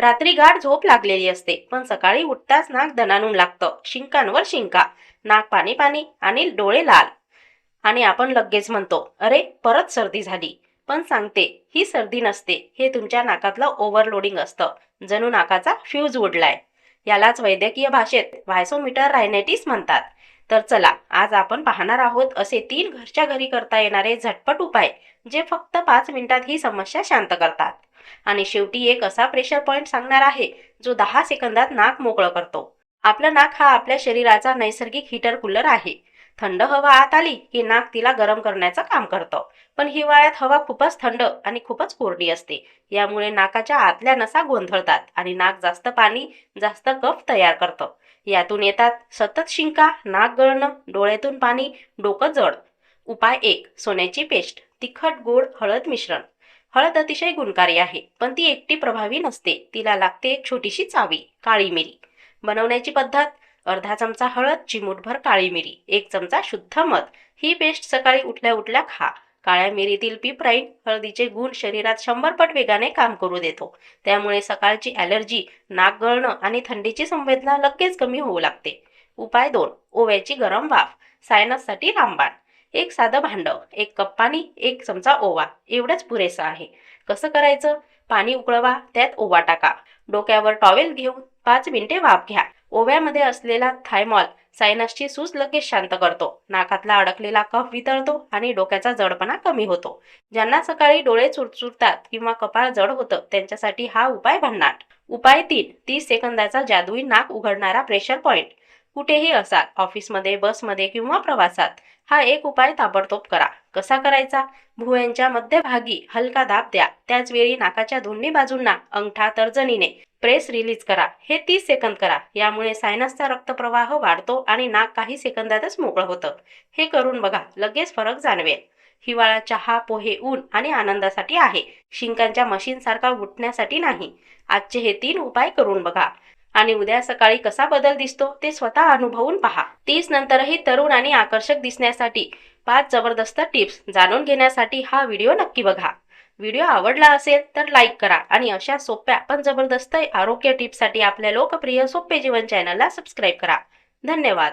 रात्री गाठ झोप लागलेली असते पण सकाळी उठताच नाक दणानून लागतं. शिंकांवर शिंका. नाक पाणी पाणी आणि डोळे लाल. आणि आपण लगेच म्हणतो अरे परत सर्दी झाली. पण सांगते ही सर्दी नसते. हे तुमच्या नाकातलं ओव्हरलोडिंग असतं. जणू नाकाचा फ्यूज उडलाय. यालाच वैद्यकीय भाषेत व्हायसोमीटर रायनेटिस म्हणतात. तर चला आज आपण पाहणार आहोत असे तीन घरच्या घरी करता येणारे झटपट उपाय जे फक्त पाच मिनिटात ही समस्या शांत करतात. आणि शेवटी एक असा प्रेशर पॉइंट सांगणार आहे जो दहा सेकंदात नाक मोकळं करतो. आपलं नाक हा आपल्या शरीराचा नैसर्गिक हीटर कूलर आहे. थंड हवा आत आली की नाक तिला गरम करण्याचं काम करतं. पण हिवाळ्यात हवा खूपच थंड आणि खूपच कोरडी असते. यामुळे नाकाच्या आतल्या नसा गोंधळतात आणि नाक जास्त पाणी जास्त कफ तयार करतं. यातून येतात सतत शिंका नाक गळणं डोळ्यातून पाणी डोकं जड. उपाय एक सोन्याची पेस्ट. तिखट गोड हळद मिश्रण. हळद अतिशय गुणकारी आहे पण ती एकटी प्रभावी नसते. तिला लागते एक छोटीशी चावी काळी मिरी. बनवण्याची पद्धत अर्धा चमचा हळद चिमूटभर काळी मिरी एक चमचा शुद्ध मध. ही पेस्ट सकाळी उठल्या उठल्या खा. काळ्या मिरीतील पिपराईन हळदीचे गुण शरीरात शंभर पट वेगाने काम करू देतो. त्यामुळे सकाळची ॲलर्जी नाक गळणं आणि थंडीची संवेदना लगेच कमी होऊ लागते. उपाय दोन ओव्याची गरम वाफ. सायनससाठी रामबाण. एक साधं भांडं एक कप पाणी एक चमचा ओवा. एवढंच पुरेसं आहे. कसं करायचं? पाणी उकळवा त्यात ओवा टाका. डोक्यावर टॉवेल घेऊन पाच मिनिटे वाफ घ्या. ओव्यामध्ये असलेला थायमॉल सायनसची सूज लगेच शांत करतो. नाकातला अडकलेला कफ वितळतो आणि डोक्याचा जडपणा कमी होतो. ज्यांना सकाळी डोळे चुरचुरतात किंवा कपाळ जड होतं त्यांच्यासाठी हा उपाय भन्नाट. उपाय तीन तीस सेकंदाचा जादुई नाक उघडणारा प्रेशर पॉइंट कुठेही असाल ऑफिसमध्ये बसमध्ये किंवा प्रवासात हा एक उपाय ताबडतोब करा. कसा करायचा? भुवयांच्या मध्यभागी हलका दाब द्या. त्याच वेळी नाकाच्या दोन्ही बाजूंना अंगठा तर्जनीने प्रेस रिलीज करा. हे तीस सेकंद करा. यामुळे सायनसचा रक्तप्रवाह वाढतो आणि नाक काही सेकंदातच मोकळं होतं. हे करून बघा लगेच फरक जाणवेल. हिवाळा चहा पोहे ऊन आणि आनंदासाठी आहे. शिंकांच्या मशीनसारखा उठण्यासाठी नाही. आजचे हे तीन उपाय करून बघा. आणि उद्या सकाळी कसा बदल दिसतो ते स्वतः अनुभवून पहा. तीस नंतरही तरुण आणि आकर्षक दिसण्यासाठी पाच जबरदस्त टिप्स जाणून घेण्यासाठी हा व्हिडिओ नक्की बघा. व्हिडिओ आवडला असेल तर लाईक करा आणि अशा सोप्या पण जबरदस्त आरोग्य टिप्ससाठी आपल्या लोकप्रिय सोपे जीवन चॅनलला सबस्क्राईब करा. धन्यवाद.